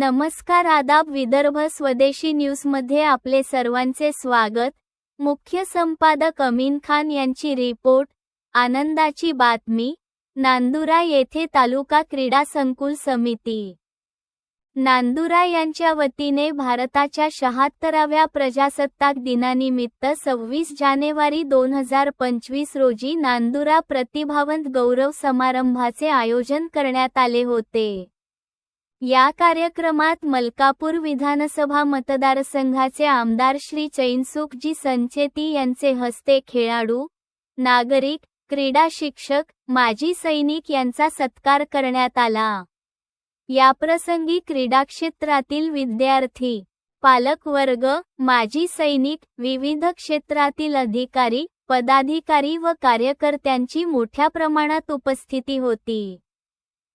नमस्कार आदाब विदर्भ स्वदेशी न्यूजमध्ये आपले सर्वांचे स्वागत. मुख्य संपादक अमीन खान यांची रिपोर्ट. आनंदाची बातमी. नांदुरा येथे तालुका क्रीडा संकुल समिती. नांदुरा यांच्या वतीने भारताच्या शहात्तराव्या प्रजासत्ताक दिनानिमित्त सव्वीस जानेवारी दोन हजार पंचवीस रोजी नांदुरा प्रतिभावंत गौरव समारंभाचे आयोजन करण्यात आले होते. या कार्यक्रमात मलकापूर विधानसभा मतदारसंघाचे आमदार श्री चैनसुखजी संचेती यांचे हस्ते खेळाडू नागरिक क्रीडा शिक्षक माजी सैनिक यांचा सत्कार करण्यात आला. याप्रसंगी क्रीडा क्षेत्रातील विद्यार्थी पालक वर्ग माजी सैनिक विविध क्षेत्रातील अधिकारी पदाधिकारी व कार्यकर्त्यांची मोठ्या प्रमाणात उपस्थिती होती.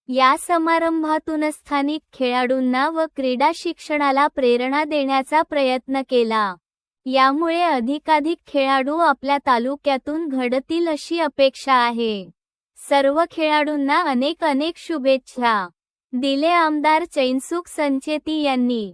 या समारंभातून स्थानिक खेळाडूंना व क्रीडा शिक्षणाला प्रेरणा देण्याचा प्रयत्न केला. यामुळे अधिकाधिक खेळाडू आपल्या तालुक्यातून घडतील अशी अपेक्षा आहे. सर्व खेळाडूंना अनेक अनेक शुभेच्छा. दिले आमदार चैनसुख संचेती यांनी.